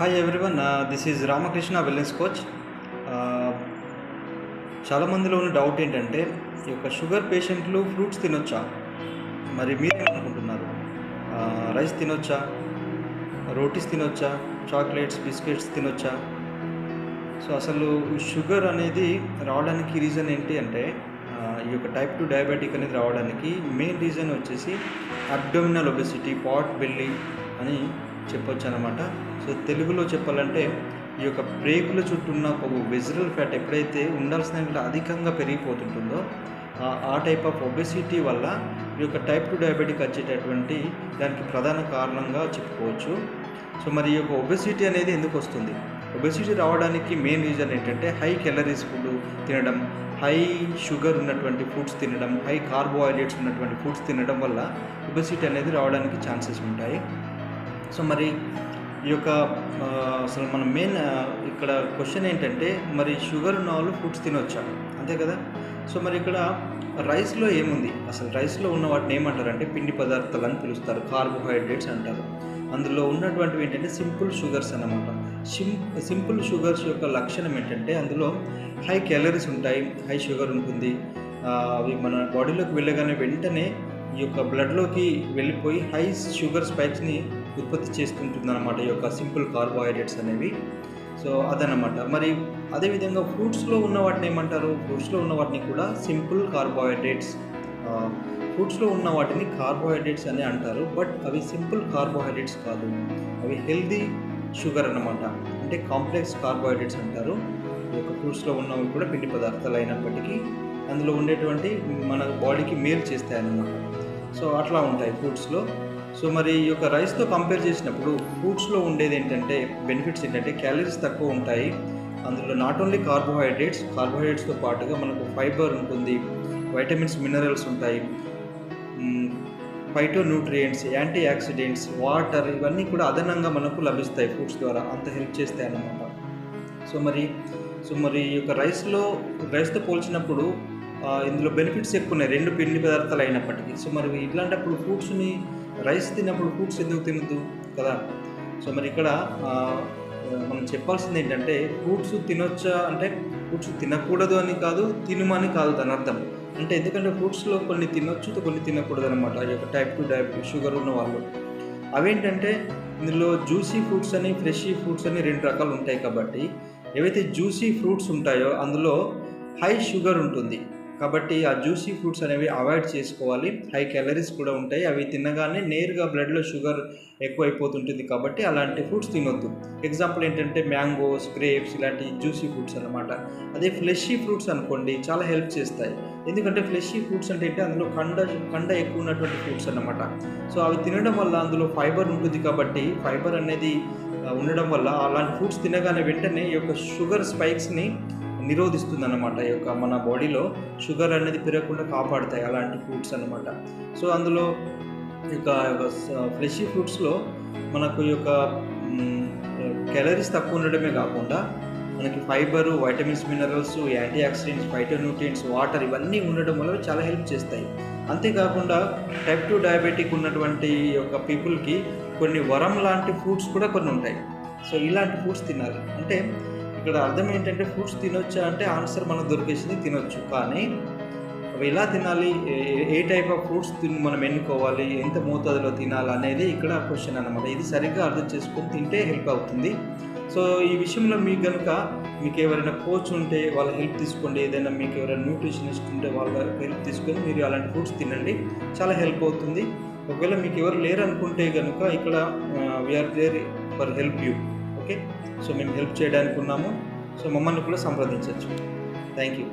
Hi everyone this is Ramakrishna wellness coach చాలామందిలో ఉన్న doubt ఏంటంటే ఈ యొక్క షుగర్ పేషెంట్లు ఫ్రూట్స్ తినొచ్చా? మరి మీరేమనుకుంటున్నారు రైస్ తినొచ్చా? రోటీస్ తినొచ్చా? చాక్లెట్స్ బిస్కెట్స్ తినొచ్చా? సో అసలు షుగర్ అనేది రావడానికి రీజన్ ఏంటి అంటే ఈ యొక్క టైప్ టూ డయాబెటిక్ అనేది రావడానికి మెయిన్ రీజన్ వచ్చేసి అబ్డోమినల్ ఒబెసిటీ పాట్ బెల్లి అని చెప్పొచ్చు అనమాట సో తెలుగులో చెప్పాలంటే ఈ యొక్క బ్రేకుల చుట్టూ ఉన్న ఒక వెజరల్ ఫ్యాట్ ఎప్పుడైతే ఉండాల్సిన అధికంగా పెరిగిపోతుంటుందో ఆ- ఆ టైప్ ఆఫ్ ఒబెసిటీ వల్ల ఈ యొక్క టైప్ టూ డయాబెటిక్ వచ్చేటటువంటి దానికి ప్రధాన కారణంగా చెప్పుకోవచ్చు. సో మరి ఈ యొక్క ఒబెసిటీ అనేది ఎందుకు వస్తుంది? ఒబెసిటీ రావడానికి మెయిన్ రీజన్ ఏంటంటే హై కెలరీస్ ఫుడ్ తినడం హై షుగర్ ఉన్నటువంటి ఫుడ్స్ తినడం హై కార్బోహైడ్రేట్స్ ఉన్నటువంటి ఫుడ్స్ తినడం వల్ల ఒబెసిటీ అనేది రావడానికి ఛాన్సెస్ ఉంటాయి. సో మరి ఈ యొక్క అసలు మన మెయిన్ ఇక్కడ క్వశ్చన్ ఏంటంటే మరి షుగర్ ఉన్న వాళ్ళు ఫుడ్స్ తినొచ్చా? అంతే కదా? సో మరి ఇక్కడ రైస్లో ఏముంది? అసలు రైస్లో ఉన్న వాటిని ఏమంటారంటే పిండి పదార్థాలు అని పిలుస్తారు. కార్బోహైడ్రేట్స్ అంటారు. అందులో ఉన్నటువంటివి ఏంటంటే సింపుల్ షుగర్స్ అన్నమాట. సిం సింపుల్ షుగర్స్ యొక్క లక్షణం ఏంటంటే అందులో హై క్యాలరీస్ ఉంటాయి హై షుగర్ ఉంటుంది. అవి మన బాడీలోకి వెళ్ళగానే వెంటనే ఈ యొక్క బ్లడ్లోకి వెళ్ళిపోయి హై షుగర్ స్పైక్స్ని ఉత్పత్తి చేస్తుంటుంది అనమాట ఈ యొక్క సింపుల్ కార్బోహైడ్రేట్స్ అనేవి. సో అదనమాట మరి అదేవిధంగా ఫ్రూట్స్లో ఉన్న వాటిని ఏమంటారు? ఫ్రూట్స్లో ఉన్న వాటిని కూడా సింపుల్ కార్బోహైడ్రేట్స్ ఫ్రూట్స్లో ఉన్న వాటిని కార్బోహైడ్రేట్స్ అని అంటారు. బట్ అవి సింపుల్ కార్బోహైడ్రేట్స్ కాదు. అవి హెల్దీ షుగర్ అన్నమాట. అంటే కాంప్లెక్స్ కార్బోహైడ్రేట్స్ అంటారు. ఈ యొక్క ఫ్రూట్స్లో ఉన్నవి కూడా పిండి పదార్థాలు అయినప్పటికీ అందులో ఉండేటువంటి మన బాడీకి మేలు చేస్తాయి అన్నమాట సో అట్లా ఉంటాయి ఫ్రూట్స్లో. సో మరి ఈ యొక్క రైస్తో కంపేర్ చేసినప్పుడు ఫ్రూట్స్లో ఉండేది ఏంటంటే బెనిఫిట్స్ ఏంటంటే క్యాలరీస్ తక్కువ ఉంటాయి. అందులో నాట్ ఓన్లీ కార్బోహైడ్రేట్స్ కార్బోహైడ్రేట్స్తో పాటుగా మనకు ఫైబర్ ఉంటుంది వైటమిన్స్ మినరల్స్ ఉంటాయి. Phytonutrients antioxidants water ఇవన్నీ కూడా అదనంగా మనకు లభిస్తాయి ఫ్రూట్స్ ద్వారా. అంత హెల్ప్ చేస్తాయి అన్నమాట. సో మరి సో మరి ఈ యొక్క రైస్లో రైస్తో పోల్చినప్పుడు ఇందులో బెనిఫిట్స్ ఎక్కువ ఉన్నాయి. రెండు పిండి పదార్థాలు అయినప్పటికీ. సో మరి ఇట్లాంటప్పుడు ఫ్రూట్స్ని రైస్ తిన్నప్పుడు ఫ్రూట్స్ ఎందుకు తినద్దు కదా? సో మరి ఇక్కడ మనం చెప్పాల్సింది ఏంటంటే ఫ్రూట్స్ తినొచ్చా అంటే ఫ్రూట్స్ తినకూడదు అని కాదు తినమని కాదు దాని అర్థం. అంటే ఎందుకంటే ఫ్రూట్స్లో కొన్ని తినొచ్చు కొన్ని తినకూడదు అనమాట ఈ యొక్క టైప్ టు డయాబెటీస్ షుగర్ ఉన్న వాళ్ళు. అవేంటంటే ఇందులో జ్యూసీ ఫ్రూట్స్ అని ఫ్రెషీ ఫ్రూట్స్ అని రెండు రకాలు ఉంటాయి కాబట్టి ఏవైతే జ్యూసీ ఫ్రూట్స్ ఉంటాయో అందులో హై షుగర్ ఉంటుంది. కాబట్టి ఆ జ్యూసీ ఫ్రూట్స్ అనేవి అవాయిడ్ చేసుకోవాలి. హై క్యాలరీస్ కూడా ఉంటాయి. అవి తినగానే నేరుగా బ్లడ్లో షుగర్ ఎక్కువైపోతుంటుంది కాబట్టి అలాంటి ఫ్రూట్స్ తినొద్దు. ఎగ్జాంపుల్ ఏంటంటే మ్యాంగోస్ గ్రేప్స్ ఇలాంటి జ్యూసీ ఫ్రూట్స్ అనమాట అదే ఫ్లెషీ ఫ్రూట్స్ అనుకోండి చాలా హెల్ప్ చేస్తాయి. ఎందుకంటే ఫ్లెషీ ఫ్రూట్స్ అంటే ఏంటి? అందులో కండ కండ ఎక్కువ ఉన్నటువంటి ఫ్రూట్స్ అన్నమాట. సో అవి తినడం వల్ల అందులో ఫైబర్ ఉంటుంది కాబట్టి ఫైబర్ అనేది ఉండడం వల్ల అలాంటి ఫ్రూట్స్ తినగానే వెంటనే ఈ యొక్క షుగర్ స్పైక్స్ని నిరోధిస్తుంది అనమాట ఈ యొక్క మన బాడీలో షుగర్ అనేది పెరగకుండా కాపాడుతాయి అలాంటి ఫ్రూట్స్ అన్నమాట. సో అందులో యొక్క ఫ్రెష్ ఫ్రూట్స్లో మనకు ఈ యొక్క క్యాలరీస్ తక్కువ ఉండడమే కాకుండా మనకి fibre vitamins minerals antioxidants phytonutrients water ఇవన్నీ ఉండడం వల్ల చాలా హెల్ప్ చేస్తాయి. అంతేకాకుండా టైప్ టూ డయాబెటిక్ ఉన్నటువంటి యొక్క పీపుల్కి కొన్ని వరం లాంటి ఫ్రూట్స్ కూడా కొన్ని ఉంటాయి. సో ఇలాంటి ఫ్రూట్స్ తినాలి. అంటే ఇక్కడ అర్థం ఏంటంటే ఫ్రూట్స్ తినొచ్చా అంటే ఆన్సర్ మనకు దొరికేసింది తినొచ్చు. కానీ అవి ఎలా తినాలి? ఏ- టైప్ ఆఫ్ ఫ్రూట్స్ తిని మనం ఎన్నుకోవాలి? ఎంత మోతాదులో తినాలి అనేది ఇక్కడ క్వశ్చన్ అనమాట ఇది సరిగ్గా అర్థం చేసుకొని తింటే హెల్ప్ అవుతుంది. సో ఈ విషయంలో మీకు కనుక మీకు ఎవరైనా కోచ్ ఉంటే వాళ్ళ హెల్ప్ తీసుకోండి. ఏదైనా మీకు ఎవరైనా న్యూట్రిషనిస్ట్ ఉంటే వాళ్ళ హెల్ప్ తీసుకొని మీరు అలాంటి ఫ్రూట్స్ తినండి. చాలా హెల్ప్ అవుతుంది. ఒకవేళ మీకు ఎవరు లేరు అనుకుంటే కనుక ఇక్కడ we are there for help you okay so మేము హెల్ప్ చేయడానికి ఉన్నాము సో మమ్మల్ని కూడా సంప్రదించవచ్చు. Thank you.